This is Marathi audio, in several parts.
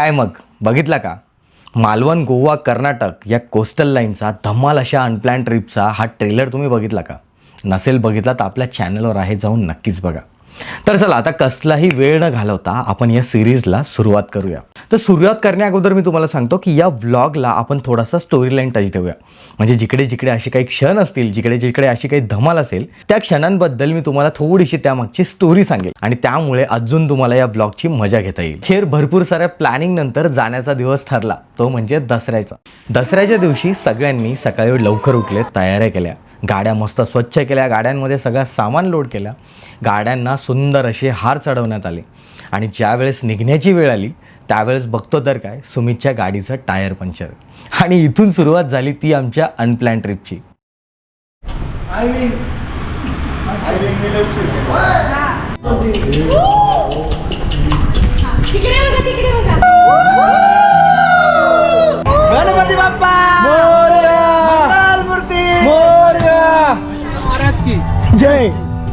काय मग? बघितला का? मालवण गोवा कर्नाटक या कोस्टल लाईनचा धमाल अशा अनप्लॅन ट्रिपचा हा ट्रेलर तुम्ही बघितला का? नसेल बघितला तर आपल्या चॅनलवर आहे जाऊन नक्कीच बघा. तर चला आता कसलाही वेळ न घालवता आपण या सिरीजला सुरुवात करूया. तर सुरुवात करण्या अगोदर मी तुम्हाला सांगतो की या व्लॉगला आपण थोडासा स्टोरी लाईन टच देऊया. म्हणजे जिकडे जिकडे असे काही क्षण असतील जिकडे जिकडे अशी काही धमाल असेल त्या क्षणांबद्दल मी तुम्हाला थोडीशी त्यामागची स्टोरी सांगेल. आणि त्यामुळे अजून तुम्हाला या ब्लॉगची मजा घेता येईल. खेर भरपूर साऱ्या प्लॅनिंग नंतर जाण्याचा दिवस ठरला. तो म्हणजे दसऱ्याचा. दसऱ्याच्या दिवशी सगळ्यांनी सकाळी लवकर उठले तयाऱ्या केल्या. गाड्या मस्त स्वच्छ केल्या गाड्यांमध्ये सगळं सामान लोड केल्या गाड्यांना सुंदर असे हार चढवण्यात आले. आणि ज्यावेळेस निघण्याची वेळ आली त्यावेळेस बघतो तर काय सुमितच्या गाडीचं टायर पंक्चर आणि इथून सुरुवात झाली ती आमच्या अनप्लॅन ट्रिपची तिकडे बघा तिकडे बघा गणपती बाप्पा! जय।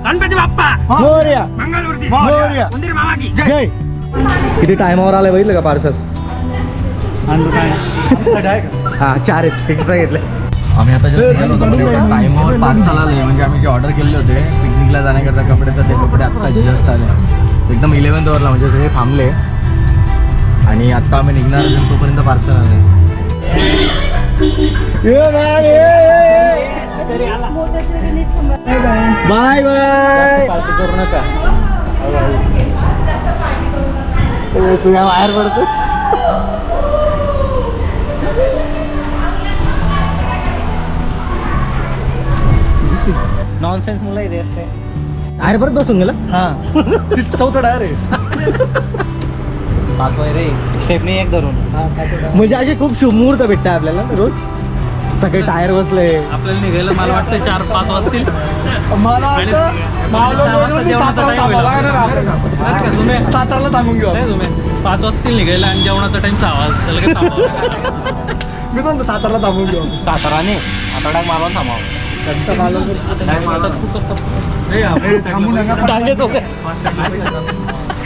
गणपती बाप्पा। मोर्या। मंगलमूर्ती मोरया. मंदिर मामा की जय। किती टायमावर आलाय बघितलं का पार्सल हा चार आहेत. एक्स्ट्रा घेतले. आम्ही आता टायमावर पार्सल आले म्हणजे आम्ही जे ऑर्डर केले होते पिकनिकला जाण्याकरता कपडे तर ते कपडे आत्ता जस्ट आले. एकदम इलेव्हन्थ वरला म्हणजे सगळे थांबले. आणि आत्ता आम्ही निघणार तोपर्यंत पार्सल आले बाय बाय। करू नका तुझ्या बाहेर पडतो. नॉनसेन्स मुलं असते बाहेर परत बसून गेला. हा. चौथा टायर आहे पाच वय रे स्टेपनी एक धरून म्हणजे असे खूप शुभ मुहूर्त भेटतात आपल्याला रोज सगळे टायर बसले आपल्याला निघायला मला वाटतं चार पाच वाजतील मला सातारला थांबून घेऊ पाच वाजतील निघायला आणि जेवणाचा टाइम सहा वाजता. मी म्हणतो सातारला थांबून घेऊ साताराने आता डाग मालवण थांबावं आता खूप- हे आपण थांबू नका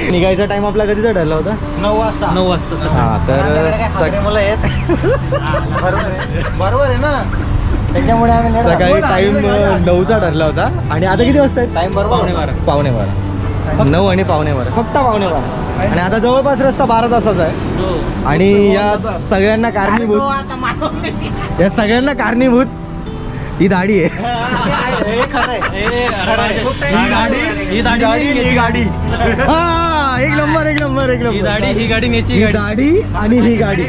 निघायचा टाइम आपला कधीचा ठरला होता? नऊ वाजता. नऊ वाजता. हा तर सगळे मुलं आहेत? बरोबर आहे. बरोबर आहे ना? त्याच्यामुळे आम्ही late सकाळी झालो. टाइम नऊचा ठरला होता. आणि आता किती वाजता आहेत टाइम बरोबर पावणे बारा. पावणे बारा. नऊ आणि पावणे बारा. फक्त पावणे बारा. आणि आता जवळपास रस्ता बारा तासाचा आहे. हो. आणि या सगळ्यांना कारणीभूत या सगळ्यांना कारणीभूत ही दाढी आहे. हे ही ही दाढी ही गाडी. हा, एक नंबर एक नंबर एक ही नंबर. दाढी ही गाडी न्यायची ही गाडी. दाढी आणि ही गाडी.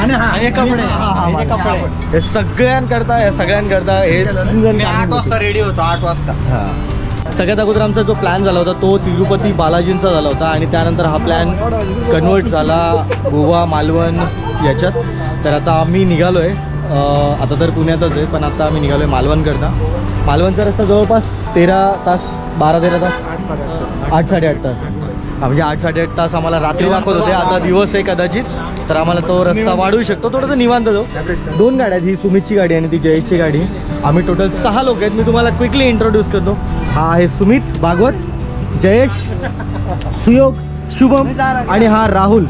आणि हा हे कपडे. हा, हा, हे. कपडे. सगळ्यांकरता सगळ्यांकरता हे तीन जण मी आठ वाजता रेडी होतो आठ वाजता. हा. सगळ्यात अगोदर आमचा जो प्लॅन झाला होता तो तिरुपती बालाजींचा झाला होता आणि त्यानंतर हा प्लॅन कन्वर्ट झाला गोवा मालवण याच्यात. तर आता आम्ही निघालो आहे आता तर पुण्यातच आहे पण आता आम्ही निघालो आहे मालवणकरता. मालवणचा रस्ता जवळपास तेरा तास बारा तेरा तास? आठ साडेआठ तास. म्हणजे आठ साडेआठ तास आम्हाला रात्री दाखवत होते आता दिवस आहे कदाचित तर आम्हाला तो रस्ता वाढवू शकतो थोडंसं निवांत जाऊ. दोन गाड्या आहेत ही सुमितची गाडी आणि ती जयेशची गाडी. आम्ही टोटल सहा लोक आहेत मी तुम्हाला क्विकली इंट्रोड्यूस करतो. हा आहे सुमित भागवत जयेश सुयोग शुभम आणि हा राहुल.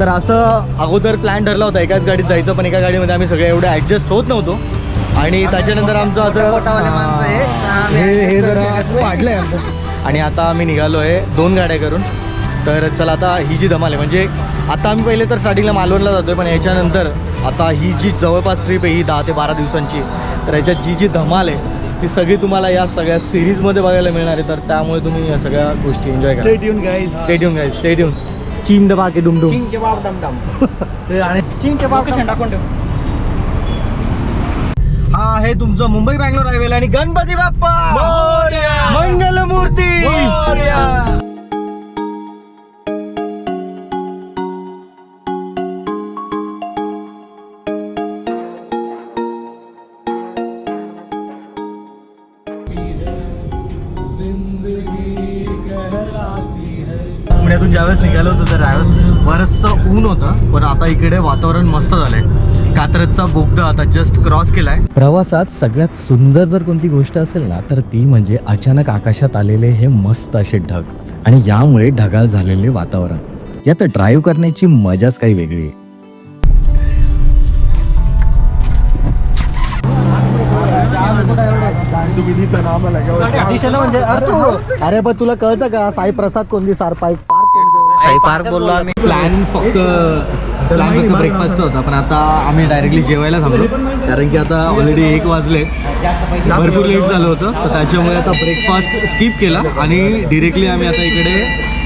तर असं अगोदर प्लॅन ठरला होता एकाच गाडीत जायचं पण एका गाडीमध्ये आम्ही सगळे एवढे ॲडजस्ट होत नव्हतो. आणि त्याच्यानंतर आमचं असं आहे. हा, आम्ही हे हे जरा वाढलंय आमचं. आणि आता आम्ही निघालो आहे दोन गाड्या करून. तर चला आता ही जी धमाल आहे म्हणजे आता आम्ही पहिले तर स्टार्टिंगला मालवणला जातोय पण याच्यानंतर आता ही जी जवळपास ट्रिप आहे ही दहा ते बारा दिवसांची तर याच्यात जी जी धमाल आहे ती सगळी तुम्हाला या सगळ्या सिरीजमध्ये बघायला मिळणार आहे. तर त्यामुळे तुम्ही या सगळ्या गोष्टी एन्जॉय करा. स्टेट येऊन गाईज स्टेडियम गाय स्टेडियम डबा के डुमडुम चिंगचे बाप डमडम आणि चिंगचे बाप लोकेशन टाकून ठेव. हा आहे तुमचं मुंबई बँगलोर हायवे आणि गणपती बाप्पा! मंगल बरंचसं ऊन होतं पण आता इकडे वातावरण मस्त झालंय. कात्रजचा बोगदा आता जस्ट क्रॉस केलाय. प्रवासात सगळ्यात सुंदर जर कोणती गोष्ट असेल ना तर ती म्हणजे अचानक आकाशात आलेले हे मस्त असे ढग. आणि यामुळे ढगाळ झालेले वातावरण. यात ड्राईव्ह करण्याची मजाच काही वेगळी आहे. अरे पण तुला कळतं का? साई प्रसाद कोणती सार पार्क साई पार्क बोललो आम्ही. प्लॅन फक्त प्लॅन फक्त ब्रेकफास्ट होता पण आता आम्ही डायरेक्टली जेवायला थांबलो. कारण की आता ऑलरेडी एक वाजले. भरपूर लेट झालं होतं तर त्याच्यामुळे आता ब्रेकफास्ट स्किप केला आणि डिरेक्टली आम्ही आता इकडे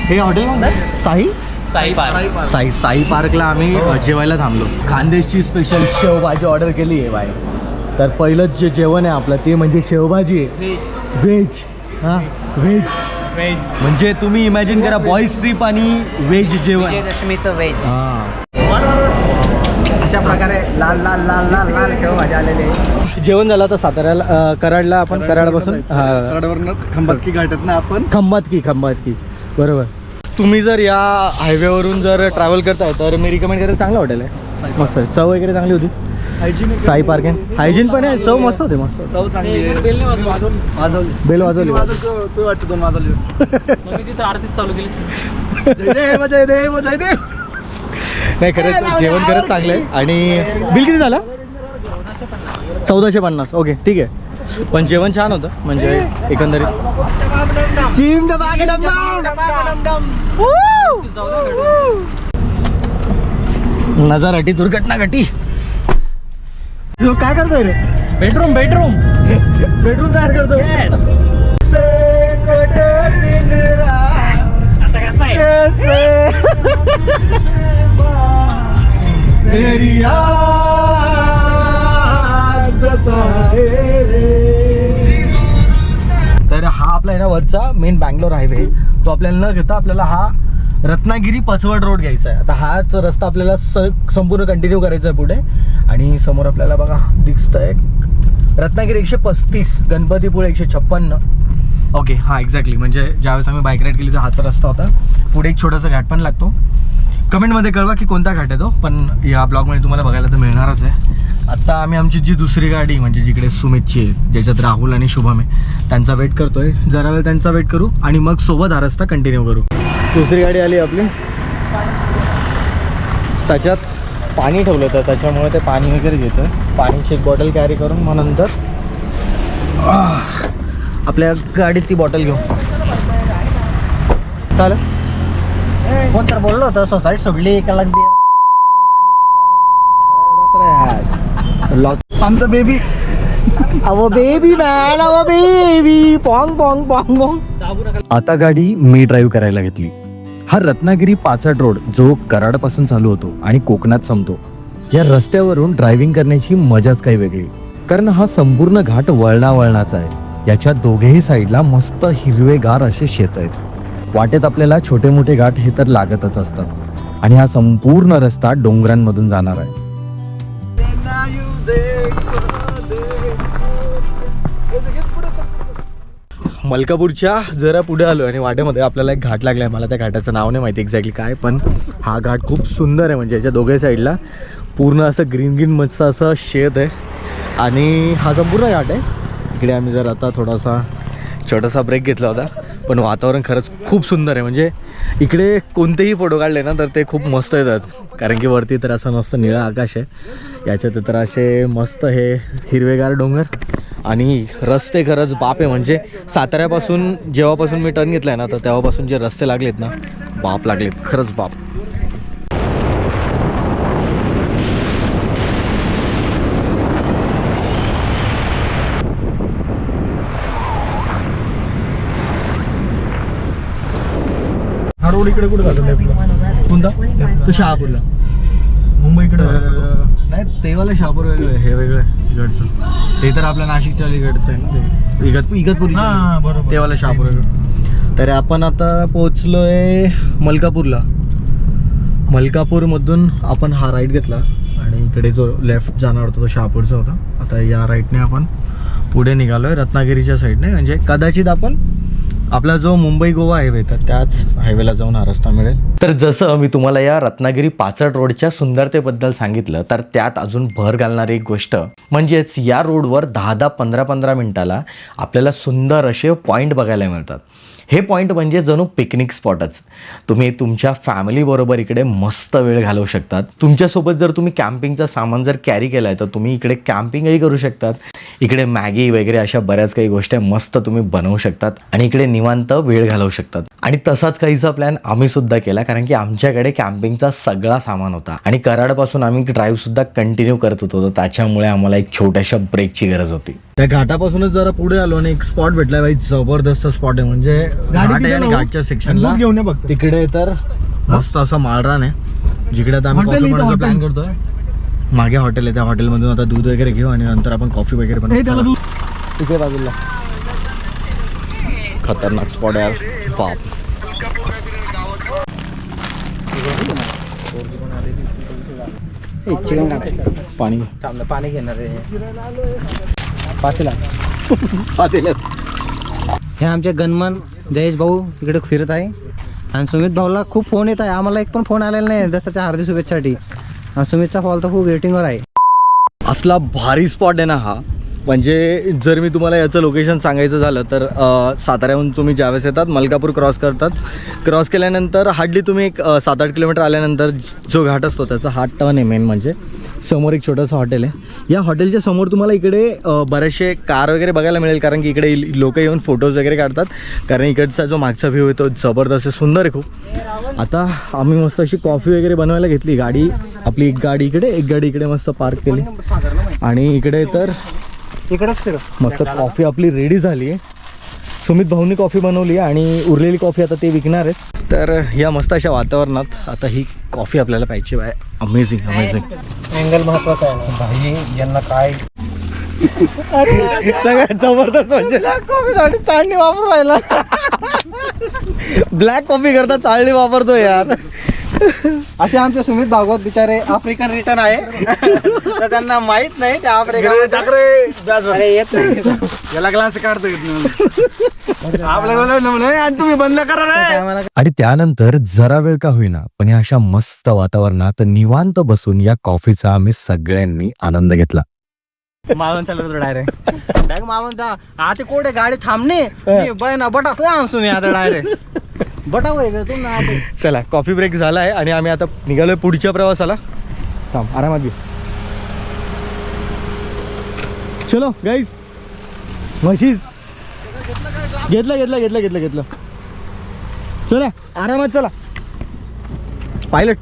हे हॉटेल साई? साई पार्क. साई साई पार्कला आम्ही जेवायला थांबलो. खानदेशची स्पेशल शेवभाजी ऑर्डर केली आहे बाय तर पहिलंच जे जेवण आहे आपलं ते म्हणजे शेवभाजी आहे. व्हेज हां? व्हेज व्हेज म्हणजे तुम्ही इमॅजिन करा बॉईज ट्रीप आणि व्हेज जेवण. विजयदशमीचं व्हेज हां. अशा प्रकारे लाल लाल लाल लाल लाल शेवभाजी आलेले. जेवण झालं आता साताऱ्याला अ, कराडला आपण कराडपासून? हां. कराडवरनं खंबातकी घाटात ना आपण? खंबात की खंबात की बरोबर. तुम्ही जर या हायवेवरून जर ट्रॅव्हल करताय तर मी रिकमेंड करेन चांगलं हॉटेल आहे. मस्त आहे. चव वगैरे चांगली होती? हायजीन साई पार्क आहे हायजीन पण आहे. चव मस्त होते मस्त. चव चांगली आहे. वाजवली. बेल वाजवली तू वाटतं दोन वाजवली. मी तिथं आरतीच चालू केली. जय देव जय देव जय देव. नाही खरंच जेवण खरंच चांगलं आहे. आणि बिल किती झालं? चौदाशे पन्नास. ओके ठीक आहे. पण जेवण छान होतं. म्हणजे एकंदरीत. चिम नजाराटी दुर्घटना घटी ह्यो काय करतोय रे? बेडरूम बेडरूम बेडरूम तयार करतोय? आता कसं आहे? तर हा आपला आहे ना वरचा मेन बँगलोर हायवे तो आपल्याला न घेता आपल्याला हा रत्नागिरी पचवड रोड घ्यायचा आहे. आता हाच रस्ता आपल्याला स संपूर्ण कंटिन्यू करायचा आहे पुढे. आणि समोर आपल्याला बघा दिसतंय रत्नागिरी एकशे पस्तीस गणपतीपुळे एकशे छप्पन्न. ओके हां एक्झॅक्टली म्हणजे ज्यावेळेस आम्ही बाईक राईड केली तर हाच रस्ता होता. पुढे एक छोटासा घाट पण लागतो. कमेंटमध्ये कळवा की कोणता घाट आहे तो पण या ब्लॉगमध्ये तुम्हाला बघायला तर मिळणारच आहे. आत्ता आम्ही आमची जी दुसरी गाडी म्हणजे जिकडे सुमितची आहे ज्याच्यात राहुल आणि शुभम आहे त्यांचा वेट करतोय. जरा वेळ त्यांचा वेट करू आणि मग सोबत हा रस्ता कंटिन्यू करू. दुसरी गाडी आली आपली. त्याच्यात पाणी ठेवलं होतं त्याच्यामुळे ते पाणी वगैरे घेतं पाणीची एक बॉटल कॅरी करून मग नंतर आपल्या गाडीत ती बॉटल घेऊ. चालेल. कोण तर बोललो होतं सोसायटी सोडली लॉक आमचं बेबी अवो बेबी मॅन अवो baby Pong Pong Pong Pong आता गाडी मी ड्राईव्ह करायला घेतली. हा रत्नागिरी पाचट रोड जो कराडपासून चालू होतो आणि कोकणात संपतो. या रस्त्यावरून ड्रायव्हिंग करण्याची मजाच काही वेगळी. कारण हा संपूर्ण घाट वळणावळणाचा आहे. याच्या दोघेही साईडला मस्त हिरवेगार असे शेत आहेत. वाटेत आपल्याला छोटे मोठे घाट हे तर लागतच असतात. आणि हा संपूर्ण रस्ता डोंगरांमधून जाणार आहे. मलकापूरच्या जरा पुढे आलो आणि वाटेमध्ये आपल्याला एक घाट लागला आहे मला त्या घाटाचं नाव नाही माहिती एक्झॅक्टली काय पण हा घाट खूप सुंदर आहे. म्हणजे याच्या दोघे साईडला पूर्ण असं ग्रीन ग्रीन मस्त असं शेत आहे. आणि हा संपूर्ण घाट आहे. इकडे आम्ही जर आता थोडासा छोटासा ब्रेक घेतला होता पण वातावरण खरंच खूप सुंदर आहे. म्हणजे इकडे कोणतेही फोटो काढले ना तर ते खूप मस्त येतात. कारण की वरती तर असं मस्त निळं आकाश आहे. याच्यात तर असे मस्त हे हिरवेगार डोंगर. आणि रस्ते खरंच बाप आहे. म्हणजे साताऱ्यापासून जेव्हापासून मी टर्न घेतलाय ना तर तेव्हापासून जे रस्ते लागलेत ना बाप लागलेत. खरंच बाप. हा रोड इकडे कुठे जातो कोणता? तो शहापूरला. मुंबईकडे नाही ते वाला शहापूर वेगळं आहे, हे वेगळं आहे इकडचं ते तर आपल्या नाशिकच्या अलीकडचं आहे ना ते. इगत इगतपुरी. हा, बरोबर. ते वाला शहापूर वेगळं. तर आपण आता पोचलोय मलकापूरला. मलकापूरमधून आपण हा राईट घेतला आणि इकडे जो लेफ्ट जाणार होता तो शहापूरचा होता. आता या राईटने आपण पुढे निघालोय. रत्नागिरीच्या साईडने म्हणजे कदाचित आपण आपला जो मुंबई गोवा हायवे तर त्याच हायवेला जाऊन हा रस्ता मिळेल. तर जसं मी तुम्हाला या रत्नागिरी पाचड रोडच्या सुंदरतेबद्दल सांगितलं तर त्यात अजून भर घालणारी एक गोष्ट म्हणजेच या रोडवर दहा दहा पंधरा पंधरा मिनिटाला आपल्याला सुंदर असे पॉईंट बघायला मिळतात. हे पॉईंट म्हणजे जणू पिकनिक स्पॉटच तुम्ही तुमच्या फॅमिलीबरोबर इकडे मस्त वेळ घालवू शकतात. तुमच्यासोबत जर तुम्ही कॅम्पिंगचं सामान जर कॅरी केलं आहे तर तुम्ही इकडे कॅम्पिंगही करू शकतात. इकडे मॅगी वगैरे अशा बऱ्याच काही गोष्टी मस्त तुम्ही बनवू शकतात आणि इकडे निवांत वेळ घालवू शकतात. आणि तसाच काहीचा प्लॅन आम्ही सुद्धा केला कारण की आमच्याकडे कॅम्पिंगचा सगळा सामान होता. आणि कराडपासून आम्ही ड्राईव्ह सुद्धा कंटिन्यू करत होतो तर त्याच्यामुळे आम्हाला एक छोट्याशा ब्रेकची गरज होती. त्या घाटापासूनच जरा पुढे आलो आणि एक स्पॉट भेटला बाई जबरदस्त स्पॉट आहे. म्हणजे घाट आहे आणि घाटच्या सेक्शनला घेऊन ये बघ तिकडे तर मस्त असं माळरान आहे. जिकडे आता आम्ही Hotel कॉफी इथं बनवायचा hotel. प्लॅन करतोय. मागे हॉटेल आहे. त्या हॉटेलमधून आता दूध वगैरे घेऊ आणि नंतर आपण कॉफी वगैरे पण हे त्याला तिथे बाजूला. खतरनाक स्पॉट आहे यार. बाप. पाणी थांबलं पाणी घेणार पातेला हे आमचे गणमन जयेश भाऊ इकडे फिरत आहे. आणि सुमित भाऊला खूप फोन येत आहे. आम्हाला एक पण फोन आलेला नाही. दसऱ्याच्या हार्दिक शुभेच्छासाठी. आणि सुमितचा फॉल तर खूप वेटिंगवर आहे. असला भारी स्पॉट आहे ना हा. म्हणजे जर मी तुम्हाला याचं लोकेशन सांगायचं झालं तर साताऱ्याहून तुम्ही ज्यावेळेस येतात मलकापूर क्रॉस करतात. क्रॉस केल्यानंतर हार्डली तुम्ही एक सात आठ किलोमीटर आल्यानंतर जो घाट असतो त्याचा हा टर्न आहे मेन म्हणजे. समोर एक छोटंसं हॉटेल आहे. या हॉटेलच्या समोर तुम्हाला इकडे बरेचसे कार वगैरे बघायला मिळेल कारण की इकडे लोक येऊन फोटोज वगैरे काढतात. कारण इकडचा जो मागचा व्ह्यू आहे तो जबरदस्त आहे सुंदर आहे खूप. आता आम्ही मस्त अशी कॉफी वगैरे बनवायला घेतली. गाडी आपली एक गाडी इकडे एक गाडी इकडे मस्त पार्क केली. आणि इकडे तर इकडेच फिर. मस्त कॉफी आपली रेडी झाली. आहे सुमित भाऊनी कॉफी बनवली आणि उरलेली कॉफी आता ते विकणार आहेत. तर या मस्त अशा वातावरणात आता ही कॉफी आपल्याला पाहिजे बाय. अमेझिंग अमेझिंग अँगल महत्त्वाचा आहे ना. भाई यांना काय? सगळ्यात जबरदस्त म्हणजे कॉफीसाठी चाळणी वापरू राहिला ब्लॅक कॉफी करता चाळणी वापरतो यार. असे आमचे सुमित भागवत बिचारे आफ्रिकन रिटर्न आहे. तर त्यांना माहीत नाही ते आफ्रिका अरे येत नाही याला ग्लास काढतो आपल्याला तुम्ही बंद करा रे. आम्हाला आणि त्यानंतर जरा वेळ का होईना पण या अशा मस्त वातावरणात निवांत बसून या कॉफीचा आम्ही सगळ्यांनी आनंद घेतला. माळवण चालत होतो डायरेक्ट डायरेक्ट आता कोडे गाडी थांबणे? बट असं आणसू मी आता डायरेक्ट बटा होय ग तू ना. चला कॉफी ब्रेक झाला आहे आणि आम्ही आता निघालोय पुढच्या प्रवासाला. थांब आरामात घेऊ चलो गाईज म्हशीज घेतलं घेतलं घेतलं घेतलं घेतलं. चला आरामात चला. पायलट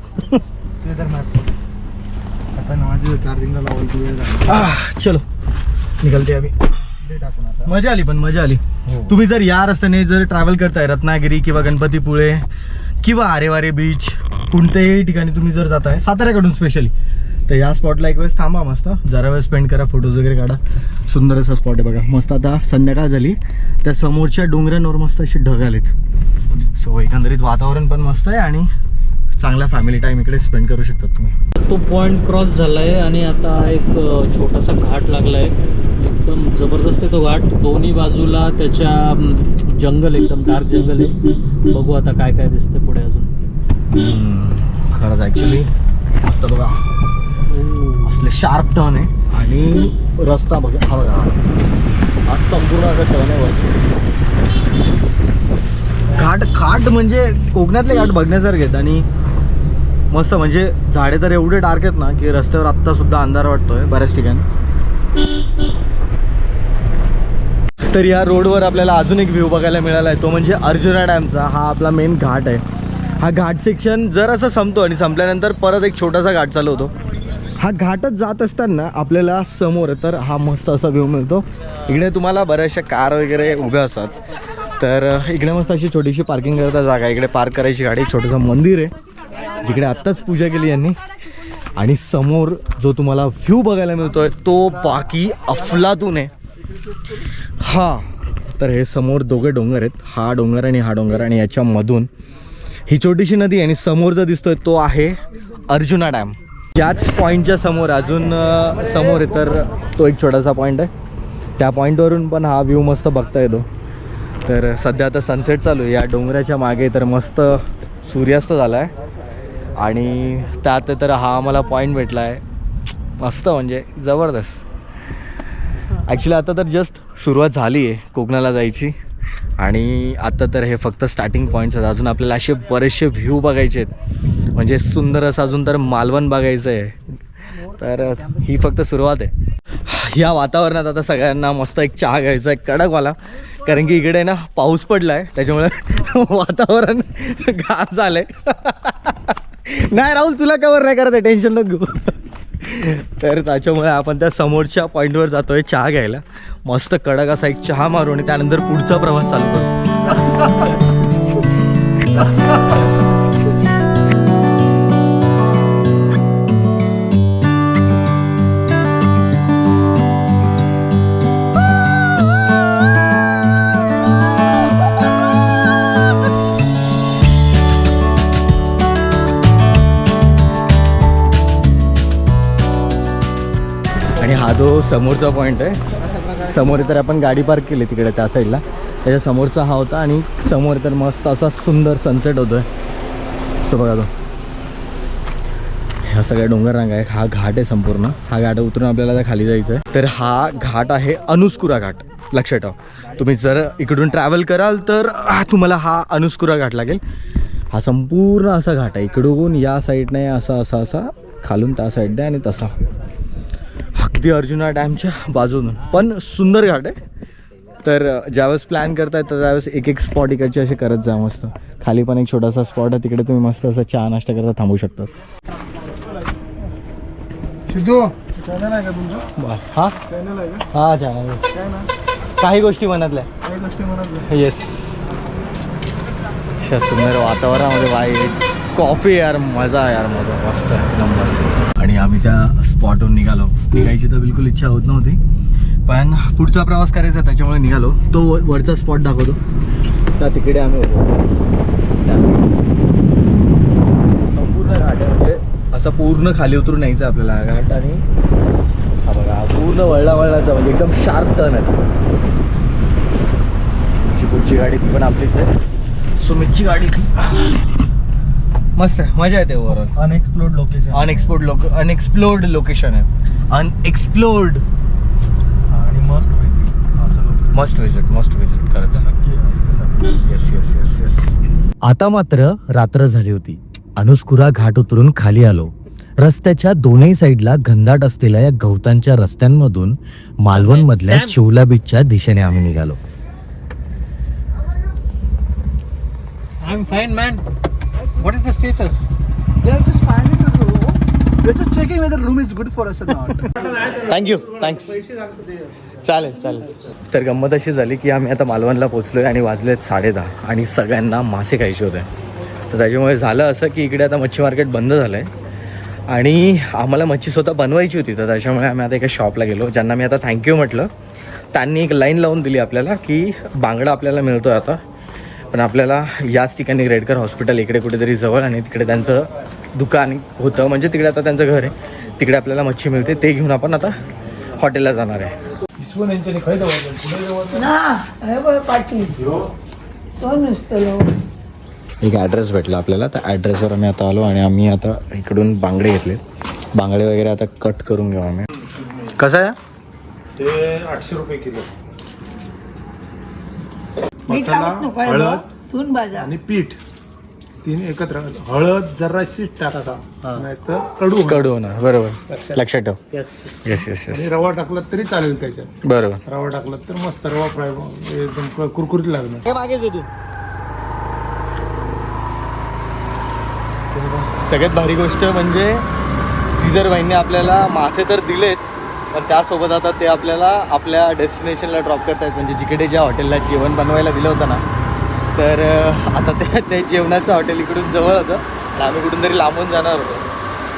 आता. चलो. निघालते आम्ही. दे टाकून आता. मजा आली पण मजा आली. हो. तुम्ही जर या रस्त्याने जर ट्रॅव्हल करताय रत्नागिरी किंवा गणपतीपुळे किंवा आरेवारे बीच कोणत्याही ठिकाणी तुम्ही जर जाताय साताऱ्याकडून स्पेशली तर या स्पॉटला एक वेळेस थांबा मस्त. जरा वेळ स्पेंड करा फोटोज वगैरे काढा. सुंदर असा स्पॉट आहे बघा. मस्त आता संध्याकाळ झाली. त्या समोरच्या डोंगरांवर मस्त असे ढग आलेत. सो एकंदरीत वातावरण पण मस्त आहे आणि चांगला फॅमिली टाईम इकडे स्पेंड करू शकतात तुम्ही. तो पॉइंट क्रॉस झाला आहे आणि आता एक छोटासा घाट लागला आहे एकदम जबरदस्त आहे तो घाट. दोन्ही बाजूला त्याच्या जंगल एकदम डार्क जंगल आहे. बघू आता काय काय दिसतं पुढे अजून. खरंच ॲक्च्युली मस्त बघा. असले शार्प टर्न आहे. आणि रस्ता बघा हा बघा. हा संपूर्ण असा टर्न आहे घाट घाट म्हणजे कोकणातले घाट बघण्यासारखे आहेत. आणि मस्त म्हणजे झाडे तर एवढे डार्क आहेत ना की रस्त्यावर आत्ता सुद्धा अंधार वाटतोय बऱ्याच ठिकाणी. तर या रोडवर आपल्याला अजून एक व्ह्यू बघायला मिळाला आहे तो म्हणजे अर्जुना डॅमचा हा आपला मेन घाट आहे. हा घाट सेक्शन जर असं संपतो आणि संपल्यानंतर परत एक छोटासा घाट चालू होतो. हा घाटच जात असताना आपल्याला समोर तर हा मस्त असा व्ह्यू मिळतो. इकडे तुम्हाला बऱ्याचशा कार वगैरे उभ्या असतात. तर इकडे मस्त अशी छोटीशी पार्किंग करता जागा इकडे पार्क करायची गाडी छोटंसं मंदिर आहे. जिकडे आत्ताच पूजा केली यांनी. आणि समोर जो तुम्हाला व्ह्यू बघायला मिळतोय तो बाकी अफलातून आहे. हा तर हे समोर दोघे डोंगर आहेत. हा डोंगर आणि हा डोंगर आणि याच्यामधून ही छोटीशी नदी आहे आणि समोर जो दिसतोय तो आहे अर्जुना डॅम. याच पॉईंटच्या समोर अजून समोर आहे तर तो एक छोटासा पॉईंट आहे. त्या पॉईंटवरून पण हा व्ह्यू मस्त बघता येतो. तर सध्या आता सनसेट चालू आहे. या डोंगराच्या मागे तर मस्त सूर्यास्त झाला आहे आणि त्यात तर हा आम्हाला पॉईंट भेटला आहे मस्त म्हणजे जबरदस्त. ॲक्च्युली आता तर जस्ट सुरुवात झाली आहे कोकणाला जायची. आणि आता तर हे फक्त स्टार्टिंग पॉईंट्स आहेत. अजून आपल्याला असे बरेचसे व्ह्यू बघायचे आहेत. म्हणजे सुंदर असं अजून तर मालवण बघायचं आहे तर ही फक्त सुरुवात आहे. या वातावरणात आता सगळ्यांना मस्त एक चहा घ्यायचा आहे कडकवाला कारण की इकडे ना पाऊस पडला आहे त्याच्यामुळे वातावरण गार झालं आहे नाही राहुल तुला कवर नाही करत टेन्शन नको घेऊ. तर त्याच्यामुळे आपण त्या समोरच्या पॉईंटवर जातोय चहा घ्यायला. मस्त कडक असा एक चहा मारू आणि त्यानंतर पुढचा प्रवास चालू करू. समोरचा पॉईंट आहे. समोर तर आपण गाडी पार्क केली तिकडे त्या साईडला त्याच्या समोरचा हा होता आणि समोर तर मस्त असा सुंदर सनसेट होतोय. तो बघा तो. ह्या सगळ्या डोंगर रांगा आहे हा घाट आहे संपूर्ण. हा घाट उतरून आपल्याला आता खाली जायचं आहे तर हा घाट आहे अनुस्कुरा घाट. लक्षात ठेवा. तुम्ही जर इकडून ट्रॅव्हल कराल तर तुम्हाला हा अनुस्कुरा घाट लागेल. हा संपूर्ण असा घाट आहे. इकडून या साईडने असा असा असा खालून त्या साईडने आणि तसा. अगदी अर्जुना डॅमच्या बाजून. पण सुंदर घाट आहे. तर ज्यावेळेस प्लॅन करताय तर त्यावेळेस एक एक स्पॉट इकडचे असे करत जा मस्त. खाली पण एक छोटासा स्पॉट आहे. तिकडे तुम्ही मस्त असं चहा नाश्ता करता थांबू शकता. हा? चॅनल हा काही गोष्टी मनातल्या. काही गोष्टी म्हणत येस अशा सुंदर वातावरणामध्ये वाईट कॉफी यार मजा यार मजा मस्त नंबर आणि आम्ही त्या स्पॉटवरून निघालो. निघायची तर बिलकुल इच्छा होत नव्हती. पण पुढचा प्रवास करायचा त्याच्यामुळे निघालो. तो वरचा स्पॉट दाखवतो. त्या तिकडे आम्ही संपूर्ण घाट आहे म्हणजे असं पूर्ण खाली उतरून यायचं आपल्याला हा घाट आणि हा बघा पूर्ण वळला वळलाचा म्हणजे एकदम शार्प टर्न आहे. पुढची गाडी ती पण आपलीच आहे. सुमितची गाडी ती. मस्त आहे मजा येते ओव्हरऑल अनएक्सप्लोर्ड लोकेशन अनएक्सप्लोर्ड लोक अनएक्सप्लोर्ड लोकेशन आहे. अनएक्सप्लोर्ड आणि मस्ट असं लोक. मस्ट विजिट मस्ट विजिट खरंच. नक्की आहे त्यासाठी. येस येस येस येस आता मात्र रात्र झाली होती. अनुस्कुरा घाट उतरून खाली आलो. रस्त्याच्या दोन्ही साईडला घनदाट असलेल्या या गवतांच्या रस्त्यांमधून मालवण मधल्या Sam. चिवला बीचच्या दिशेने आम्ही निघालो. I am fine man what is the status They are just finding the We're just checking whether the room is good for us or not. Thank you thanks चालेल चालेल. तर गंमत अशी झाली की आम्ही आता मालवणला पोचलो आहे आणि वाजले आहेत साडेदहा आणि सगळ्यांना मासे खायचे होते. तर त्याच्यामुळे झालं असं की इकडे आता मच्छी मार्केट बंद झालं आहे आणि आम्हाला मच्छी स्वतः बनवायची होती तर त्याच्यामुळे आम्ही आता एका शॉपला गेलो ज्यांना मी आता थँक्यू म्हटलं. त्यांनी एक लाईन लावून दिली आपल्याला की बांगडा आपल्याला मिळतो आहे आता. पण आपल्याला याच ठिकाणी रेडकर हॉस्पिटल इकडे कुठेतरी जवळ आणि तिकडे त्यांचं दुकान होतं. म्हणजे तिकडे आता त्यांचं घर आहे. तिकडे आपल्याला मच्छी मिळते. ते घेऊन आपण आता हॉटेलला जाणार आहे. ना हे बघ पाटील तो नुसतं एक ॲड्रेस भेटला आपल्याला. त्या ॲड्रेसवर आम्ही आता आलो आणि आम्ही आता इकडून बांगडे घेतले. बांगडे वगैरे आता कट करून घेऊ आम्ही. कसं आहे? ते आठशे रुपये किलो. मसाला हळद आणि पीठ. तीन एकत्र हळद जराशी टाका नाहीतर कडू होणार. कडू होणार. बरोबर. लक्षात. ठेव. येस येस येस आणि रवा टाकला तरी चालेल त्याच्यात. बरोबर. रवा टाकला तर मस्त रवा फ्राय एकदम कुरकुरीत लागणार. सगळ्यात भारी गोष्ट म्हणजे सीझर बाईंनी आपल्याला मासे तर दिलेच पण त्यासोबत आता ते आपल्याला आपल्या डेस्टिनेशनला ड्रॉप करतायत. म्हणजे जिकडे ज्या हॉटेलला जेवण बनवायला दिलं होतं ना तर आता ते ते जेवणाचं हॉटेल इकडून जवळ होतं. आणि आम्ही कुठून तरी लांबून जाणार होतो.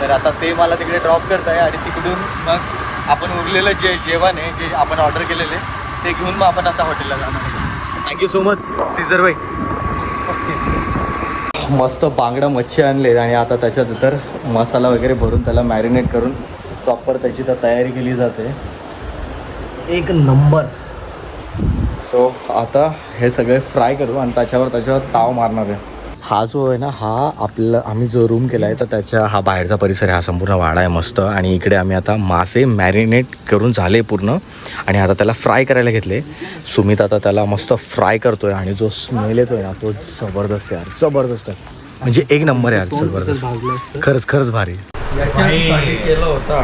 तर आता ते मला तिकडे ड्रॉप करताय आणि तिकडून मग आपण उरलेलं जे जेवण आहे जे आपण ऑर्डर केलेले ते घेऊन मग आपण आता हॉटेलला जाणार आहे थँक्यू सो मच सीझर बाई मस्त बांगडा मच्छी आणले आणि आता त्याच्यात तर मसाला वगैरे भरून त्याला मॅरिनेट करून प्रॉपर त्याची तर तयारी केली जाते. एक नंबर. सो आता हे सगळे फ्राय करू आणि त्याच्यावर त्याच्यावर ताव मारणार आहे. हा जो आहे ना हा आपला आम्ही जो रूम केला आहे तर त्याच्या हा बाहेरचा परिसर आहे हा संपूर्ण वाडा आहे मस्त. आणि इकडे आम्ही आता मासे मॅरिनेट करून झाले पूर्ण. आणि आता त्याला फ्राय करायला घेतले. सुमित आता त्याला मस्त फ्राय करतोय आणि जो स्मेल येतोय ना तो जबरदस्त आहे यार जबरदस्त आहे. म्हणजे एक नंबर आहे यार जबरदस्त. खरंच खरंच भारी.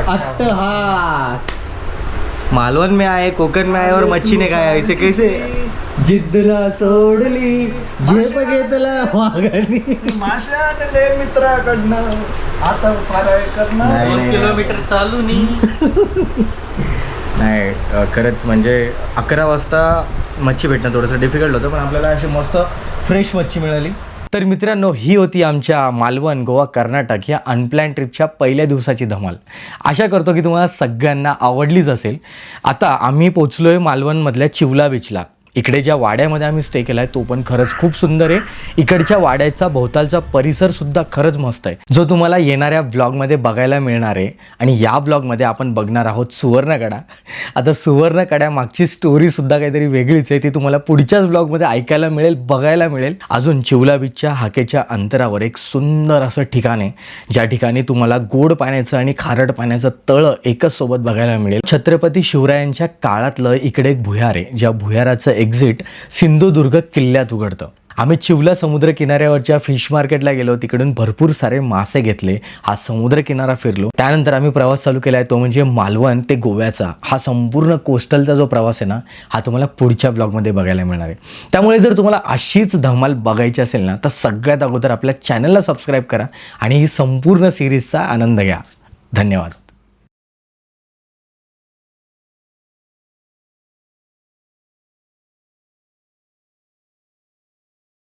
अट्टहास. मालवण में आए कोकण में आए और मच्छी ने खाया ऐसे कैसे? जिद्दला सोडली झेप घेतला मासे आणले मित्राकडनं. आता फ्राय करणं नाही, नाही. किलोमीटर चालू नाही नाही खरंच म्हणजे अकरा वाजता मच्छी भेटणं थोडंसं डिफिकल्ट होतं पण आपल्याला अशी मस्त फ्रेश मच्छी मिळाली. तर मित्रांनो ही होती आमच्या मालवण गोवा कर्नाटक या अनप्लॅन ट्रिपच्या पहिल्या दिवसाची धमाल. आशा करतो की तुम्हाला सगळ्यांना आवडलीच असेल. आता आम्ही पोचलो आहे मालवणमधल्या चिवला बीचला इकडे ज्या वाड्यामध्ये आम्ही स्टे केला आहे तो पण खरंच खूप सुंदर आहे. इकडच्या वाड्याचा भोवतालचा परिसर सुद्धा खरंच मस्त आहे. जो तुम्हाला येणाऱ्या ब्लॉगमध्ये बघायला मिळणार आहे आणि या ब्लॉगमध्ये आपण बघणार आहोत सुवर्णकडा आता सुवर्णकड्या मागची स्टोरी सुद्धा काहीतरी वेगळीच आहे. ती तुम्हाला पुढच्याच ब्लॉगमध्ये ऐकायला मिळेल बघायला मिळेल. अजून चिवला बीचच्या हाकेच्या अंतरावर एक सुंदर असं ठिकाण आहे. ज्या ठिकाणी तुम्हाला गोड पाण्याचं आणि खारट पाण्याचं तळं एकच सोबत बघायला मिळेल. छत्रपती शिवरायांच्या काळातलं इकडे एक भुयार आहे. ज्या भुयाराचं एक्झिट सिंधुदुर्ग किल्ल्यात उघडतं. आम्ही चिवला समुद्र किनाऱ्यावरच्या फिश मार्केटला गेलो तिकडून भरपूर सारे मासे घेतले हा समुद्र किनारा फिरलो. त्यानंतर आम्ही प्रवास चालू केला आहे तो म्हणजे मालवण ते गोव्याचा. हा संपूर्ण कोस्टलचा जो प्रवास आहे ना हा तुम्हाला पुढच्या ब्लॉगमध्ये बघायला मिळणार आहे. त्यामुळे जर तुम्हाला अशीच धमाल बघायची असेल ना तर सगळ्यात अगोदर आपल्या चॅनलला सबस्क्राईब करा आणि ही संपूर्ण सिरीजचा आनंद घ्या. धन्यवाद.